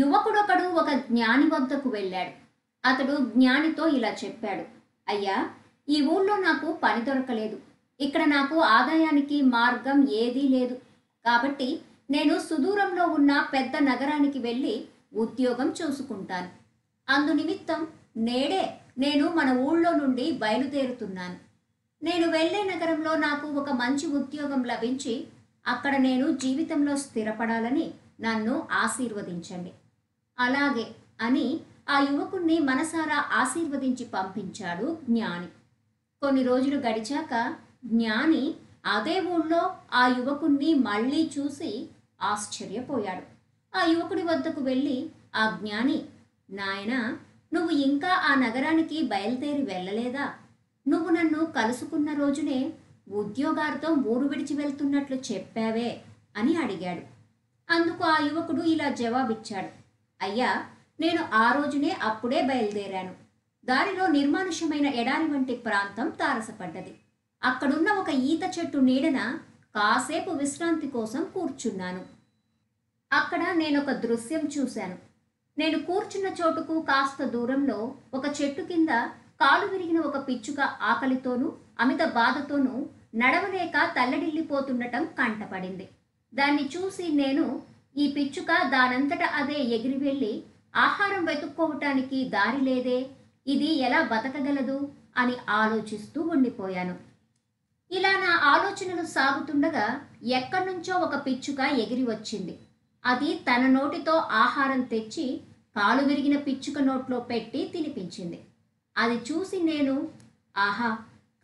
యువకుడొకడు ఒక జ్ఞాని వద్దకు వెళ్ళాడు. అతడు జ్ఞానితో ఇలా చెప్పాడు. అయ్యా ఈ ఊళ్ళో నాకు పని దొరకలేదు. ఇక్కడ నాకు ఆదాయానికి మార్గం ఏదీ లేదు. కాబట్టి నేను సుదూరంలో ఉన్న పెద్ద నగరానికి వెళ్ళి ఉద్యోగం చూసుకుంటాను. అందు నిమిత్తం నేడే నేను మన ఊళ్ళో నుండి బయలుదేరుతున్నాను. నేను వెళ్ళే నగరంలో నాకు ఒక మంచి ఉద్యోగం లభించి అక్కడ నేను జీవితంలో స్థిరపడాలని నన్ను ఆశీర్వదించండి. అలాగే అని ఆ యువకుణ్ణి మనసారా ఆశీర్వదించి పంపించాడు జ్ఞాని. కొన్ని రోజులు గడిచాక జ్ఞాని అదే ఊళ్ళో ఆ యువకుణ్ణి మళ్ళీ చూసి ఆశ్చర్యపోయాడు. ఆ యువకుడి వద్దకు వెళ్ళి ఆ జ్ఞాని నాయన నువ్వు ఇంకా ఆ నగరానికి బయలుదేరి వెళ్ళలేదా? నువ్వు నన్ను కలుసుకున్న రోజునే ఉద్యోగార్థం ఊరు విడిచి వెళ్తున్నట్లు చెప్పావే అని అడిగాడు. అందుకు ఆ యువకుడు ఇలా జవాబిచ్చాడు. అయ్యా నేను ఆ రోజునే అప్పుడే బయలుదేరాను. దారిలో నిర్మానుష్యమైన ఎడారి వంటి ప్రాంతం తారసపడ్డది. అక్కడున్న ఒక ఈత చెట్టు నీడన కాసేపు విశ్రాంతి కోసం కూర్చున్నాను. అక్కడ నేను ఒక దృశ్యం చూశాను. నేను కూర్చున్న చోటుకు కాస్త దూరంలో ఒక చెట్టు కింద కాలు విరిగిన ఒక పిచ్చుక ఆకలితోనూ అమిత బాధతోనూ నడవలేక తల్లడిల్లిపోతుండటం కంటపడింది. దాన్ని చూసి నేను ఈ పిచ్చుక దానంతట అదే ఎగిరి వెళ్ళి ఆహారం వెతుక్కోవటానికి దారి లేదే ఇది ఎలా బతకగలదు అని ఆలోచిస్తూ ఉండిపోయాను. ఇలా నా ఆలోచనలు సాగుతుండగా ఎక్కడి నుంచో ఒక పిచ్చుక ఎగిరి వచ్చింది. అది తన నోటితో ఆహారం తెచ్చి కాలు విరిగిన పిచ్చుక నోట్లో పెట్టి తినిపించింది. అది చూసి నేను ఆహా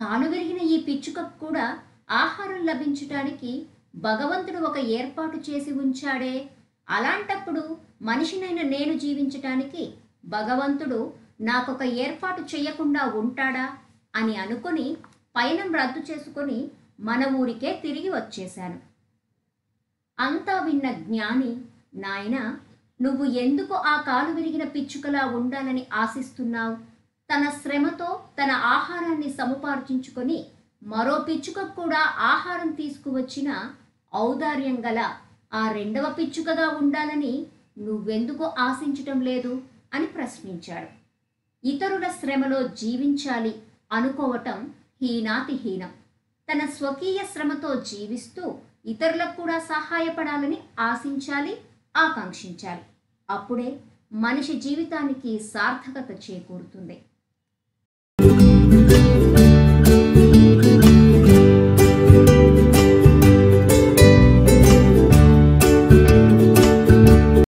కాలు విరిగిన ఈ పిచ్చుకకు కూడా ఆహారం లభించటానికి భగవంతుడు ఒక ఏర్పాటు చేసి ఉంచాడే. అలాంటప్పుడు మనిషినైన నేను జీవించటానికి భగవంతుడు నాకొక ఏర్పాటు చేయకుండా ఉంటాడా అని అనుకుని పయనం రద్దు చేసుకొని మన ఊరికే తిరిగి వచ్చేశాను. అంతా విన్న జ్ఞాని నాయన నువ్వు ఎందుకు ఆ కాలు విరిగిన పిచ్చుకలా ఉండాలని ఆశిస్తున్నావు? తన శ్రమతో తన ఆహారాన్ని సముపార్జించుకొని మరో పిచ్చుకకు కూడా ఆహారం తీసుకువచ్చిన ఔదార్యం గల ఆ రెండవ పిచ్చుకగా ఉండాలని నువ్వెందుకు ఆశించటం లేదు? అని ప్రశ్నించాడు. ఇతరుల శ్రమలో జీవించాలి అనుకోవటం హీనాతి హీనం తన స్వకీయ శ్రమతో జీవిస్తూ ఇతరులకు కూడా సహాయపడాలని ఆశించాలి ఆకాంక్షించాలి. అప్పుడే మనిషి జీవితానికి సార్థకత చేకూరుతుంది.